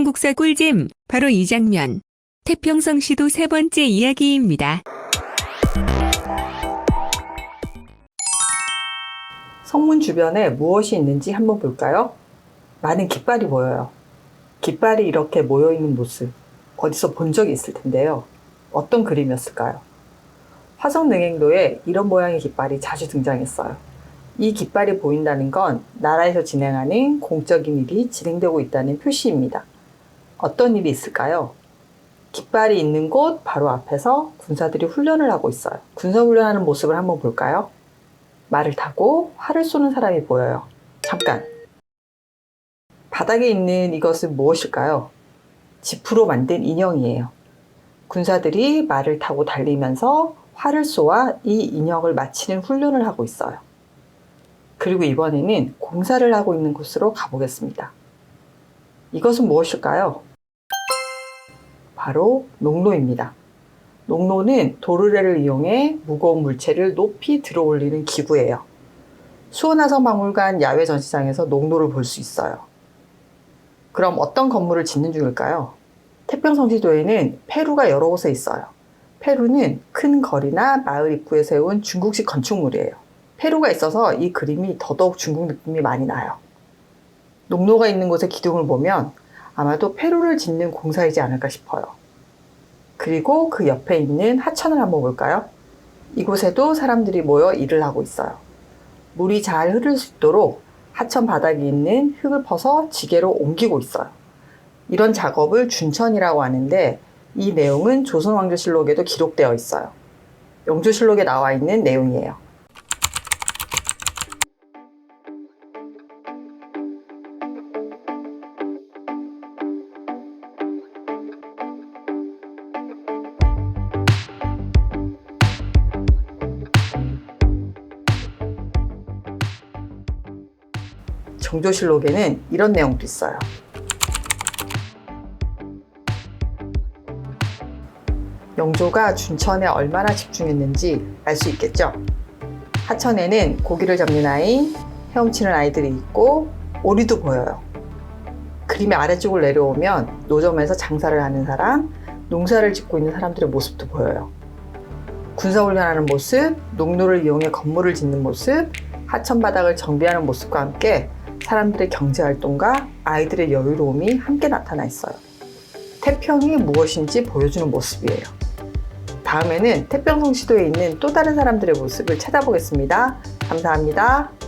한국사 꿀잼 바로 이 장면. 태평성 시도 세 번째 이야기입니다. 성문 주변에 무엇이 있는지 한번 볼까요? 많은 깃발이 보여요. 깃발이 이렇게 모여 있는 모습 어디서 본 적이 있을 텐데요. 어떤 그림이었을까요? 화성 능행도에 이런 모양의 깃발이 자주 등장했어요. 이 깃발이 보인다는 건 나라에서 진행하는 공적인 일이 진행되고 있다는 표시입니다. 어떤 일이 있을까요? 깃발이 있는 곳 바로 앞에서 군사들이 훈련을 하고 있어요. 군사 훈련하는 모습을 한번 볼까요? 말을 타고 활을 쏘는 사람이 보여요. 잠깐. 바닥에 있는 이것은 무엇일까요? 지프로 만든 인형이에요. 군사들이 말을 타고 달리면서 활을 쏘아 이 인형을 마치는 훈련을 하고 있어요. 그리고 이번에는 공사를 하고 있는 곳으로 가보겠습니다. 이것은 무엇일까요? 바로 농로입니다. 농로는 도르래를 이용해 무거운 물체를 높이 들어 올리는 기구예요. 수원화성 박물관 야외 전시장에서 농로를 볼 수 있어요. 그럼 어떤 건물을 짓는 중일까요? 태평성시도에는 페루가 여러 곳에 있어요. 페루는 큰 거리나 마을 입구에 세운 중국식 건축물이에요. 페루가 있어서 이 그림이 더더욱 중국 느낌이 많이 나요. 농로가 있는 곳의 기둥을 보면 아마도 페루를 짓는 공사이지 않을까 싶어요. 그리고 그 옆에 있는 하천을 한번 볼까요? 이곳에도 사람들이 모여 일을 하고 있어요. 물이 잘 흐를 수 있도록 하천 바닥에 있는 흙을 퍼서 지게로 옮기고 있어요. 이런 작업을 준천이라고 하는데 이 내용은 조선왕조실록에도 기록되어 있어요. 영조실록에 나와 있는 내용이에요. 정조실록에는 이런 내용도 있어요. 영조가 준천에 얼마나 집중했는지 알 수 있겠죠? 하천에는 고기를 잡는 아이, 헤엄치는 아이들이 있고 오리도 보여요. 그림의 아래쪽을 내려오면 노점에서 장사를 하는 사람, 농사를 짓고 있는 사람들의 모습도 보여요. 군사훈련하는 모습, 농로를 이용해 건물을 짓는 모습, 하천 바닥을 정비하는 모습과 함께 사람들의 경제 활동과 아이들의 여유로움이 함께 나타나 있어요. 태평이 무엇인지 보여주는 모습이에요. 다음에는 태평성 시도에 있는 또 다른 사람들의 모습을 찾아보겠습니다. 감사합니다.